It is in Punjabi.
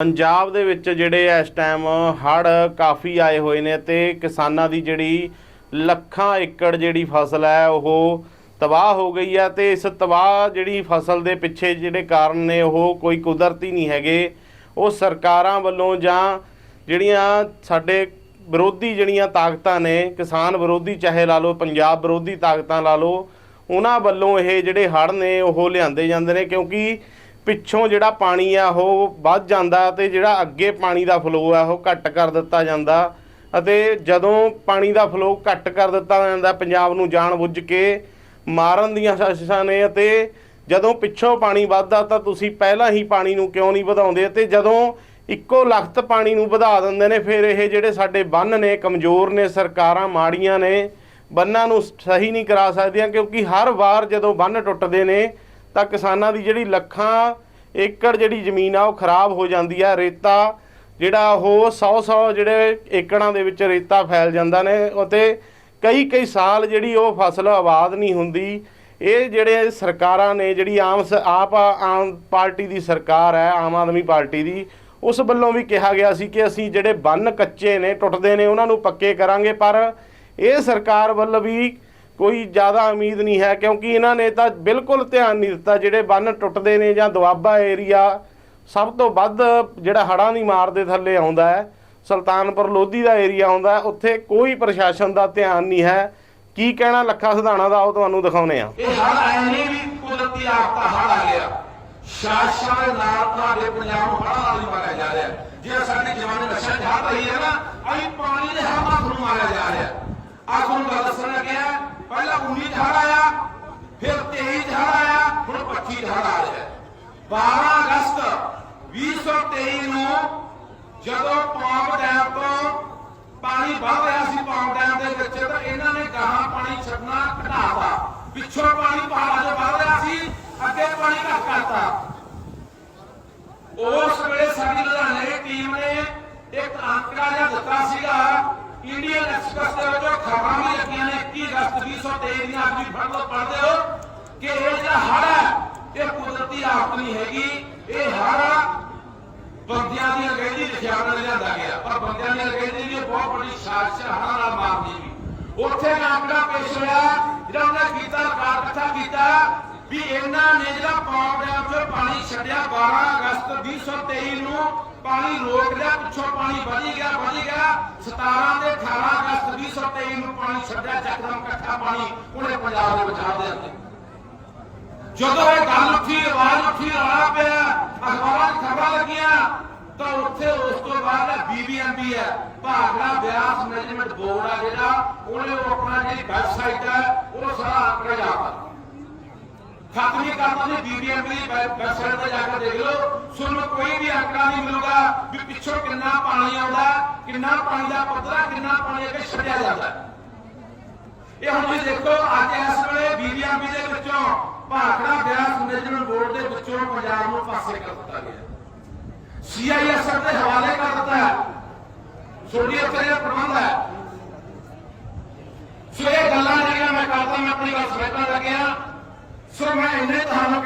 ਪੰਜਾਬ ਦੇ ਵਿੱਚ ਜਿਹੜੇ ਇਸ ਟਾਈਮ ਹੜ੍ਹ ਕਾਫੀ ਆਏ ਹੋਏ ਨੇ ਤੇ ਕਿਸਾਨਾਂ ਦੀ ਜਿਹੜੀ ਲੱਖਾਂ ਏਕੜ ਜਿਹੜੀ ਫਸਲ ਹੈ, ਉਹ ਤਬਾਹ ਹੋ ਗਈ ਹੈ ਤੇ ਇਸ ਤਬਾਹ ਜਿਹੜੀ ਫਸਲ ਦੇ ਪਿੱਛੇ ਜਿਹੜੇ ਕਾਰਨ ਨੇ, ਉਹ ਕੋਈ ਕੁਦਰਤੀ ਨਹੀਂ ਹੈਗੇ। ਉਹ ਸਰਕਾਰਾਂ ਵੱਲੋਂ ਜਾਂ ਜਿਹੜੀਆਂ ਸਾਡੇ ਵਿਰੋਧੀ ਜਿਹੜੀਆਂ ਤਾਕਤਾਂ ਨੇ, ਕਿਸਾਨ ਵਿਰੋਧੀ ਚਾਹੇ ਲਾ ਲਓ, ਪੰਜਾਬ ਵਿਰੋਧੀ ਤਾਕਤਾਂ ਲਾ ਲਓ, ਉਹਨਾਂ ਵੱਲੋਂ ਇਹ ਜਿਹੜੇ ਹੜ੍ਹ ਨੇ, ਉਹ ਲਿਆਂਦੇ ਜਾਂਦੇ ਨੇ ਕਿਉਂਕਿ ਪਿੱਛੋਂ ਜਿਹੜਾ ਪਾਣੀ ਆ, ਉਹ ਵੱਧ ਜਾਂਦਾ ਤੇ ਜਿਹੜਾ ਅੱਗੇ ਪਾਣੀ ਦਾ ਫਲੋ ਆ, ਉਹ ਘੱਟ ਕਰ ਦਿੱਤਾ ਜਾਂਦਾ ਅਤੇ ਜਦੋਂ ਪਾਣੀ ਦਾ ਫਲੋ ਘੱਟ ਕਰ ਦਿੱਤਾ ਜਾਂਦਾ, ਪੰਜਾਬ ਨੂੰ ਜਾਣ ਬੁੱਝ ਕੇ ਮਾਰਨ ਦੀਆਂ ਸਾਜ਼ਿਸ਼ਾਂ ਨੇ ਅਤੇ ਜਦੋਂ ਪਿੱਛੋਂ ਪਾਣੀ ਵੱਧਦਾ ਤਾਂ ਤੁਸੀਂ ਪਹਿਲਾਂ ਹੀ ਪਾਣੀ ਨੂੰ ਕਿਉਂ ਨਹੀਂ ਵਧਾਉਂਦੇ ਤੇ ਜਦੋਂ ਇੱਕੋ ਲਖਤ ਪਾਣੀ ਨੂੰ ਵਧਾ ਦਿੰਦੇ ਨੇ, ਫਿਰ ਇਹ ਜਿਹੜੇ ਸਾਡੇ ਬੰਨ ਨੇ, ਕਮਜ਼ੋਰ ਨੇ, ਸਰਕਾਰਾਂ ਮਾੜੀਆਂ ਨੇ, ਬੰਨਾਂ ਨੂੰ ਸਹੀ ਨਹੀਂ ਕਰਾ ਸਕਦੀਆਂ ਕਿਉਂਕਿ ਹਰ ਵਾਰ ਜਦੋਂ ਬੰਨ ਟੁੱਟਦੇ ਨੇ ਤਾਂ ਕਿਸਾਨਾਂ ਦੀ ਜਿਹੜੀ ਲੱਖਾਂ ਏਕੜ ਜਿਹੜੀ ਜ਼ਮੀਨ ਆ ਉਹ ਖਰਾਬ ਹੋ ਜਾਂਦੀ ਆ, ਰੇਤਾ ਜਿਹੜਾ ਉਹ 100-100 ਜਿਹੜੇ ਏਕੜਾਂ ਦੇ ਵਿੱਚ ਰੇਤਾ ਫੈਲ ਜਾਂਦਾ ਨੇ ਅਤੇ ਕਈ ਕਈ ਸਾਲ ਜਿਹੜੀ ਉਹ ਫਸਲ ਆਬਾਦ ਨਹੀਂ ਹੁੰਦੀ। ਇਹ ਜਿਹੜੇ ਸਰਕਾਰਾਂ ਨੇ ਜਿਹੜੀ ਆਮ ਸ- ਆਪ ਆਮ ਪਾਰਟੀ ਦੀ ਸਰਕਾਰ ਹੈ, ਆਮ ਆਦਮੀ ਪਾਰਟੀ ਦੀ, ਉਸ ਵੱਲੋਂ ਵੀ ਕਿਹਾ ਗਿਆ ਸੀ ਕਿ ਅਸੀਂ ਜਿਹੜੇ ਬੰਨ ਕੱਚੇ ਨੇ, ਟੁੱਟਦੇ ਨੇ, ਉਹਨਾਂ ਨੂੰ ਪੱਕੇ ਕਰਾਂਗੇ, ਪਰ ਇਹ ਸਰਕਾਰ ਵੱਲ ਵੀ ਕੋਈ ਜ਼ਿਆਦਾ ਉਮੀਦ ਨਹੀਂ ਹੈ, ਕਿਉਂਕਿ ਇਹਨਾਂ ਨੇ ਤਾਂ ਬਿਲਕੁਲ ਧਿਆਨ ਨਹੀਂ ਦਿੱਤਾ ਜਿਹੜੇ ਬੰਨ ਟੁੱਟਦੇ ਨੇ ਜਾਂ ਦੁਆਬਾ ਏਰੀਆ ਸਭ ਤੋਂ ਵੱਧ ਜਿਹੜਾ ਹੜ੍ਹਾਂ ਦੀ ਮਾਰ ਦੇ ਥੱਲੇ ਆਉਂਦਾ ਹੈ, ਸੁਲਤਾਨਪੁਰ ਲੋਧੀ ਦਾ ਏਰੀਆ ਆਉਂਦਾ ਉੱਥੇ ਕੋਈ ਪ੍ਰਸ਼ਾਸਨ ਦਾ ਧਿਆਨ ਨਹੀਂ ਹੈ। ਕੀ ਕਹਿਣਾ ਲੱਖਾ ਸਿਧਾਣਾ ਦਾ, ਉਹ ਤੁਹਾਨੂੰ ਦਿਖਾਉਨੇ ਆ ਇਹ ਹੜ ਆਏ ਵੀ ਕੁਦਰਤੀ ਆਫਤਾ ਹੜ ਆ ਗਿਆ। ਸ਼ਾਸਕਾਂ ਦੇ ਨਾਲ ਤੁਹਾਡੇ ਪੰਜਾਬ ਨੂੰ ਹੜ੍ਹਾਂ ਨਾਲ ਹੀ ਮਾਰਿਆ ਜਾ ਰਿਹਾ ਜੇ ਸਾਡੀ ਜਵਾਨੀ ਨਸ਼ਾ ਝਾੜ ਰਹੀ ਹੈ ਨਾ, ਅਸੀਂ ਪਾਣੀ ਦੇ ਹਵਾਂ ਨੂੰ ਮਾਰਿਆ ਜਾ ਰਿਹਾ ਆ ਤੁਹਾਨੂੰ ਗੱਲ ਦੱਸਣ ਲੱਗਿਆ 19 ਹੜ ਆਇਆ, ਫਿਰ 23 ਹੜ ਆਇਆ, ਹੁਣ 25 ਹੜ ਆ ਰਿਹਾ 12 ਅਗਸਤ 2023 ਨੂੰ ਜਦੋਂ ਪੌਂਪ ਡੈਮ ਤੋਂ ਪਾਣੀ ਵਧ ਰਿਹਾ ਸੀ ਪੌਂਪ ਡੈਮ ਦੇ ਵਿੱਚ, ਤਾਂ ਇਹਨਾਂ ਨੇ ਗਾਹਾਂ ਪਾਣੀ ਛੱਡਣਾ ਘਟਾਤਾ। ਪਿੱਛੋਂ ਪਾਣੀ ਪਹਾੜਾਂ 'ਚ ਵਧ ਰਿਹਾ ਸੀ, ਅੱਗੇ ਪਾਣੀ ਘੱਟ ਕਰਤਾ। ਉਸ ਵੇਲੇ ਸਾਡੀ ਲੁਧਿਆਣੇ ਟੀਮ ਨੇ ਇੱਕ ਅੰਕੜਾ ਜਿਹਾ ਦਿੱਤਾ ਸੀਗਾ ਇੰਡੀਅਨ ਐਕਸਪ੍ਰੈਸ ਦੇ ਵਿੱਚ ਉਹ ਖਬਰਾਂ ਵੀ ਲੱਗੀਆਂ ਨੇ 21 ਅਗਸਤ 2023 ਦੀਆਂ ਅੱਜ ਵੀ ਫੜ ਲਓ ਪੜ੍ਹਦੇ ਹੋ ਕਿ ਇਹ ਜਿਹੜਾ ਹੜ੍ਹ ਹੈ, ਇਹ ਕੁਦਰਤੀ ਆਫਤ ਨਹੀਂ ਹੈਗੀ। ਇਹ ਹੜ ਬੰਦਿਆਂ ਦੀ ਅੰਗਰੇਜ਼ੀ ਲਿਖਿਆ ਨਾਲ ਲਿਆਂਦਾ ਗਿਆ। ਪਰ ਬੰਦਿਆਂ ਦੀ ਅੰਗਰੇਜ਼ੀ ਦੀ ਬਹੁਤ ਬੜੀ ਸਾਜ਼ਿਸ਼ ਹੈ ਨਾਲ ਮਾਰਦੀ ਵੀ। ਉੱਥੇ ਆંકੜਾ ਪੇਸ਼ ਹੋਇਆ, ਜਿਹੜਾ ਉਹਨੇ ਕੀਤਾ ਰਿਕਾਰਡ ਇਕੱਠਾ ਵੀ ਇਹਨਾਂ ਨੇ ਜਿਹੜਾ ਪੌਂਪ ਡੈਮ 'ਚੋਂ ਪਾਣੀ ਛੱਡਿਆ 12 ਅਗਸਤ 2023 ਨੂੰ ਪਾਣੀ ਰੋਕ ਲਿਆ, ਪਿੱਛੋਂ ਪਾਣੀ ਵਧੀ ਗਿਆ ਵਧੀ ਗਿਆ। 17 ਤੇ 18 ਅਗਸਤ 2023 ਨੂੰ ਪਾਣੀ ਛੱਡਿਆ, ਚੱਕਦਮ ਇਕੱਠਾ ਪਾਣੀ ਉਹਨੇ ਪੰਜਾਬ ਦੇ ਵਿਚਾਰ ਦੇ ਅੰਦਰ ਜਦੋਂ ਇਹ ਗੱਲ ਉੱਠੀ, ਆਵਾਜ਼ ਉੱਠੀ, ਰੌਲਾ ਪਿਆ, ਅਖਬਾਰਾਂ 'ਚ ਖਬਰਾਂ ਲੱਗੀਆਂ, ਤਾਂ ਉੱਥੇ ਉਸ ਤੋਂ ਬਾਅਦ ਬੀਬੀਐਮਬੀ ਹੈ, ਭਾਗੜਾ ਬਿਆਸ ਮੈਨੇਜਮੈਂਟ ਬੋਰਡ ਆ ਜਿਹੜਾ, ਉਹਨੇ ਉਹ ਆਪਣਾ ਜਿਹੜੀ ਵੈਬਸਾਈਟ ਹੈ ਖਤਮੀ ਕਰਨਾ ਨੇ ਬੀਬੀਐਮਬੀ ਦੀ ਵੈਬਸਾਈਟ ਤੇ ਜਾ ਕੇ ਦੇਖ ਲਓ। ਤੁਹਾਨੂੰ ਕੋਈ ਵੀ ਅੰਕੜਾ ਨਹੀਂ ਮਿਲੂਗਾ ਵੀ ਪਿੱਛੋਂ ਕਿੰਨਾ ਪਾਣੀ ਆਉਂਦਾ, ਕਿੰਨਾ ਪਾਣੀ ਦਾ ਪੱਧਰ, ਕਿੰਨਾ ਪਾਣੀ ਅੱਗੇ ਛੱਡਿਆ ਜਾਂਦਾ। ਇਹ ਹੁਣ ਤੁਸੀਂ ਦੇਖੋ, ਅੱਜ ਇਸ ਵੇਲੇ ਬੀਬੀਐਮਬੀ ਦੇ ਵਿੱਚੋਂ ਭਾਖੜਾ ਬਿਆਸ ਮੈਨੇਜਮੈਂਟ ਬੋਰਡ ਦੇ ਵਿੱਚੋਂ ਪੰਜਾਬ ਨੂੰ ਪਾਸੇ ਕਰ ਦਿੱਤਾ ਗਿਆ। ਸੀਆਈਐਸਐਫ ਦੇ ਹਵਾਲੇ ਕਰ ਦਿੱਤਾ ਹੈ। ਦਾ ਪ੍ਰਬੰਧ ਹੈ। ਸੋ ਇਹ ਗੱਲਾਂ ਜਿਹੜੀਆਂ ਮੈਂ ਕਰਦਾ, ਮੈਂ ਆਪਣੀ ਗੱਲ ਸਮਝਣ ਲੱਗਿਆ समय इन्हें तालाब